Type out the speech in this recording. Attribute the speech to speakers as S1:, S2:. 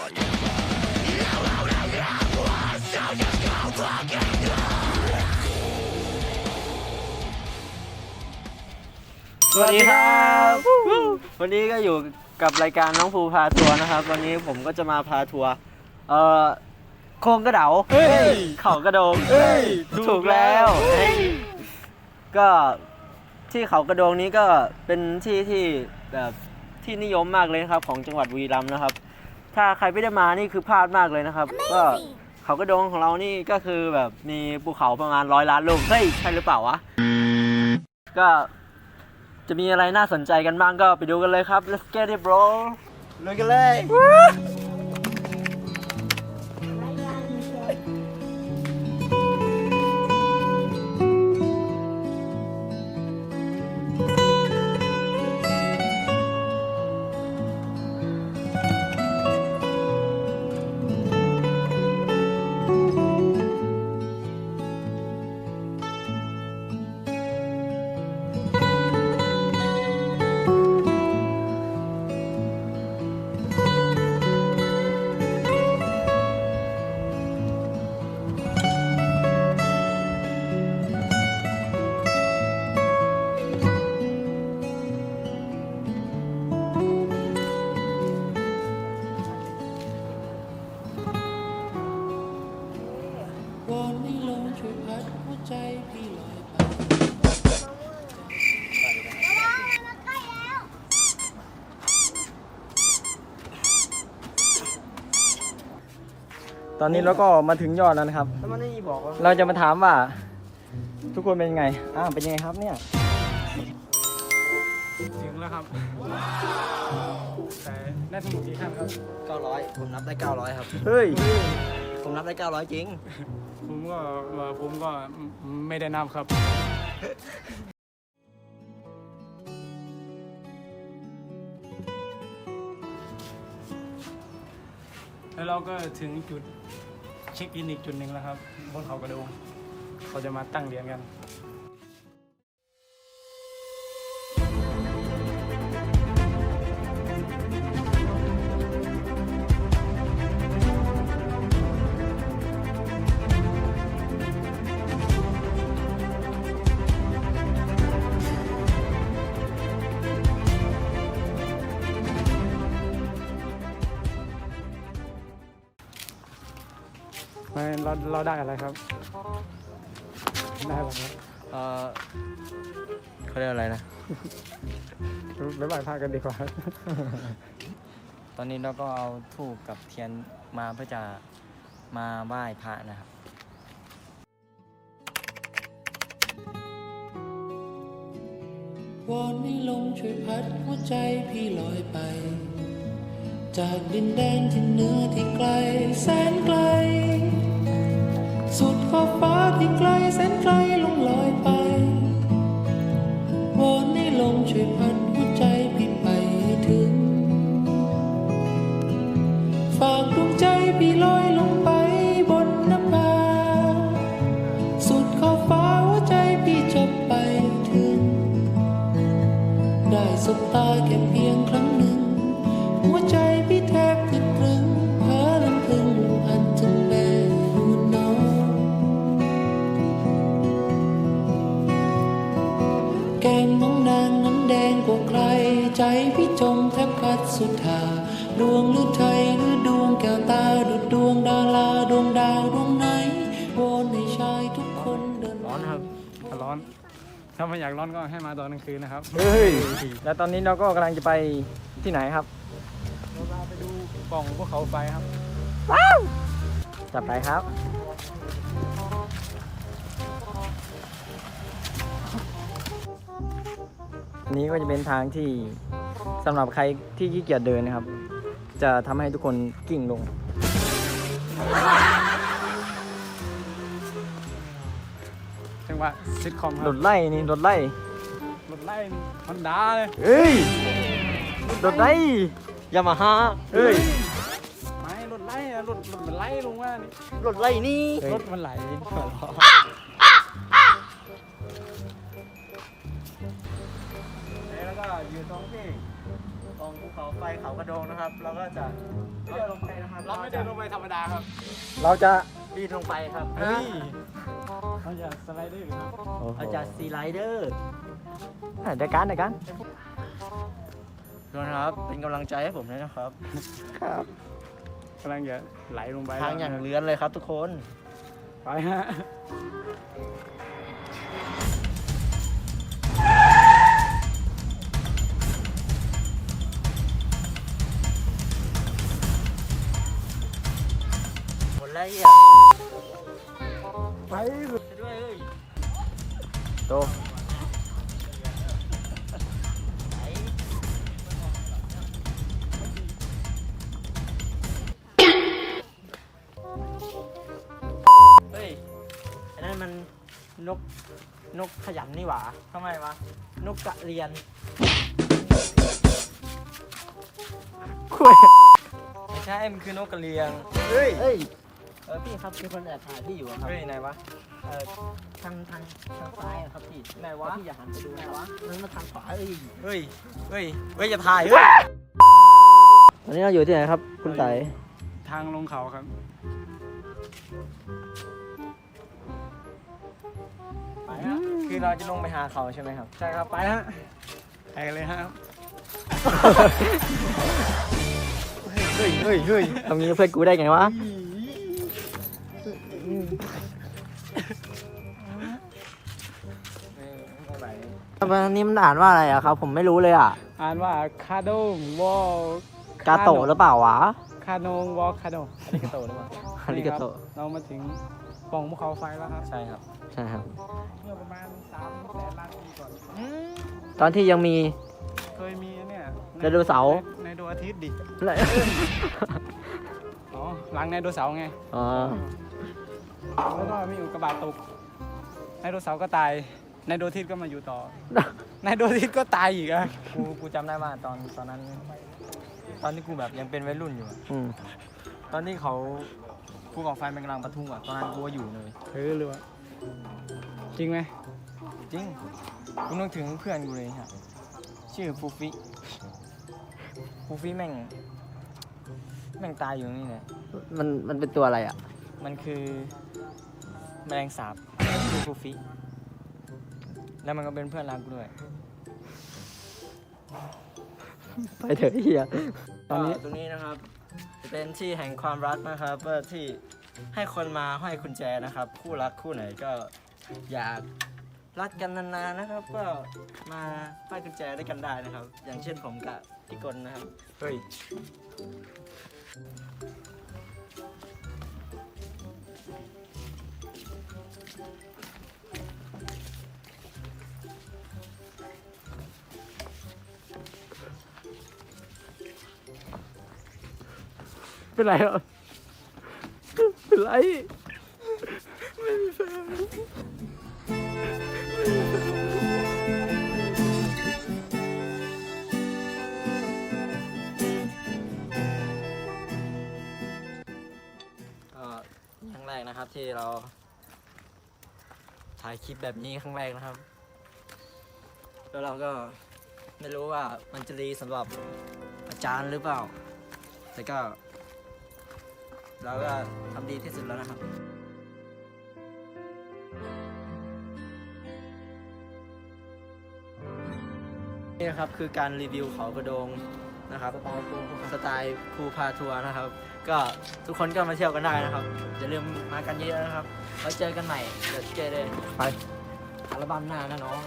S1: สวัสดีครับ วันนี้ก็อยู่กับรายการน้องภูพาทัวร์นะครับ วันนี้ผมก็จะมาพาทัวร์เอ่อโครงกระเดา
S2: เฮ้ย
S1: เขากระโดง
S2: เฮ้ย
S1: ถูกแล้วเฮ้ยก็ที่เขากระโดงนี้ก็เป็นที่ที่แบบที่นิยมมากเลยนะครับ ของจังหวัดบุรีรัมย์นะครับ ถ้าใครไม่ได้มานี่คือพลาดมากเลยนะครับ ก็เขากระโดงของเรานี่ก็คือแบบมีภูเขาประมาณร้อยล้านลูกเฮ้ยใช่หรือเปล่าวะ ก็จะมีอะไรน่าสนใจกันบ้างก็ไปดูกันเลยครับ let's get it bro ลุยกันเลย
S2: ตอนนี้เราก็มาถึงยอดแล้วนะครับ
S1: แล้วมันไม่มีบอกว่า
S2: เราจะมาถามว่า ทุกคนเป็นยังไงอ้าวเป็นยังไงครับเนี่ย
S3: ถึงแล้วครับ แต่ได้ทั้งหมดกี่ขั้นครับ
S1: 900 ผมนับได้ 900 ครับ
S2: เฮ้ย
S1: ผมนับได้ 900 จริง
S3: ผมก็ว่าผมก็ไม่ได้นับครับ แล้วเราก็ถึงจุด เช็คอินอีกจุดหนึ่งแล้วครับบนเขากระโดงเขาจะมาตั้งเหรียญกัน เราเราได้อะไรครับ ได้อะไรครับ
S1: เออเขาเรียกอะไรนะ
S3: ไม่ไหวพากันดีกว่า
S2: ตอนนี้เราก็เอาทูบกับเทียนมาเพื่อจะมาไหว้พระนะครับ
S4: วอนให้ลมช่วยพัดหัวใจพี่ลอยไป จากดินแดนที่เหนือที่ไกลแสนไกล สุดขอบฟ้าที่ไกลแสนไกลลงลอยไปวอนให้ลมช่วยพัดหัวใจพี่ไปให้ถึง ฝากดวงใจพี่ สุดทาดวงหรือไทยหรือดวงแก้วตาดุดดวงดาราดวงดาวดวงไหนวอนให้ชายทุกคนเดิน
S1: ร้อนครับ
S3: ถ้าร้อน ถ้าไม่อยากร้อนก็ให้มาตอนกลางคืนนะครับ
S2: เฮ้ย แล้วตอนนี้เราก็กำลังจะไปที่ไหนครับ
S3: เราพาไปดูปล่องภูเขาไฟครับ
S2: จับไปครับอันนี้ก็จะเป็นทางที่ สำหรับใครที่ขี้เกียจเดินนะครับ จะทำให้ทุกคนกิ่งลง
S3: จังหวะซิทคอมค
S2: ร
S3: รับ
S2: ถไล่นี่รถไล่
S3: รถไล่ฮอนด้าเลย
S2: เฮ้ยรถไล่
S1: ยามาฮ่า
S2: เฮ้ย
S3: ไม่รถไล่อะรถรถมันไล่ลงมานี่
S1: รถไล่นี่
S2: เฮ้ย
S3: รถมันไหล
S1: แล้วก็อยู่ตรงที่ตรงภู เขาไฟเขากระโดงนะครับ เราก็จะเลื่อนลงไปนะครับ
S3: เราไม่เดินลงไปธรรมดาครับ
S2: เราจะ
S1: ดีดลงไปครับ
S3: เฮ้ยเราจะสไลเดอร์ครับ
S1: เราจะซีไลเดอร์
S2: เดี๋ยวกันเดี๋ยวกัน
S1: ทุกคนครับ เป็นกำลังใจให้ผมด้วยนะครับ
S2: ครับ
S3: กำลังจะไหลลงไป
S1: ทางอย่าง
S3: แล้ว
S1: เลื้อนเลยครับทุกคน
S3: ไปฮะ
S1: หมดแล้วเหี้ย
S3: ไป
S1: ด้วยเอ้ย
S2: โต
S1: เฮ้ยอันนั้นมันนกนกขยำนี่หว่า
S2: ทำไมวะ
S1: นกกระเรียน
S2: คุยไม่ใช่มันคือนกกระเรียงเฮ้ย
S1: เฮ้ยเออพี่ครับมีคนแอบถ่ายพี่อยู่อะครับ
S2: เฮ้ยไหนวะ
S1: เออทางทางทางซ้ายอะครับพี่
S2: ไหนวะ
S1: พี่อย่าหันไปดูไหนวะมันมาทางขวาเอ้ย
S2: เฮ้ย เฮ้ย เฮ้ยอย่าถ่ายเฮ้ย
S1: ตอนนี้เราอยู่ที่ไหนครับ คุณไต่
S3: ทางลงเขาครับ ไปฮะ
S2: คือเราจะลงไปหาเขาใช่ไหมครับ
S3: ใช่ครับ ไปฮะไปกันเลยฮะ
S2: เฮ้ย เฮ้ย เฮ้ยทำงี้เพื่อนกูได้ไงวะ
S1: อันนี้มันอ่านว่าอะไรอะครับ ผมไม่รู้เลยอะ
S3: อ่านว่าคาโดงวอล
S1: กาโตะหรือเปล่าวะ
S3: คาโนงวอลคาโด
S2: อันนี้กระโตหรือเปล่า
S1: อาริกาโตะ
S3: เรามาถึงปล่องภูเขาไฟแล้วครับ
S2: ใช่ครับ
S1: ใช่ครับ
S3: เมื่อประมาณ3แสนล้านปีก่อน
S1: ตอนที่ยังมี
S3: เคยมีเนี่ย
S1: ไดโนเสาร์
S3: ในดวงอาทิตย์ดิ
S1: อะไร
S3: อ๋อหลังไดโนเสาร์ไง
S1: อ๋อ
S3: แล้วก็มีอุกกาบาตตกไดโนเสาร์ก็ตายไดโนอาทิตย์ก็มาอยู่ต่อไดโนอาทิตย์ก็ตายอีกอะ
S2: กูกูจำได้ว่าตอนตอนนั้น ตอนที่กูแบบยังเป็นวัยรุ่นอยู่อะ
S1: อืม
S2: ตอนที่เขาภูเขาไฟมันกำลังปะทุอะตอนนั้นกูก็อยู่เลย
S3: เฮ้ยหรือวะจริงไหม
S2: จริงกูนึกถึงเพื่อนกูเลยครับชื่อฟูฟิฟูฟิแม่ง แม่งตายอยู่ตรงนี่แหละ
S1: มันมันเป็นตัวอะไรอะ
S2: มันคือ แมลงสาบชื่อฟูฟิแล้วมันก็เป็นเพื่อนรักกูด้วย
S1: ไปเถอะเฮีย
S3: ตอนนี้
S1: ตรงนี้นะครับจะเป็นที่แห่งความรักนะครับเพื่อที่ให้คนมาห้อยกุญแจนะครับ คู่รักคู่ไหนก็อยากรักกันนานๆนะครับ ก็มาห้อยกุญแจด้วยกันได้นะครับ อย่างเช่นผมกับพี่กลนะครับ
S2: เฮ้ย
S1: เป็นไรเหรอเป็นไรก็ครั้งแรกนะครับที่เรา ถ่ายคลิปแบบนี้ครั้งแรกนะครับ แล้วเราก็ไม่รู้ว่ามันจะดีสำหรับอาจารย์หรือเปล่า แต่ก็ เราก็ทำดีที่สุดแล้วนะครับนี่นะครับคือการรีวิวเขากระโดงนะครับสไตล์ภูพาทัวร์นะครับ ก็ทุกคนก็มาเที่ยวกันได้นะครับอย่าลืมมากันเยอะๆนะครับไว้เจอกันใหม่เดี๋ยวเจอเลยไปอัลบั้มหน้านะน้อง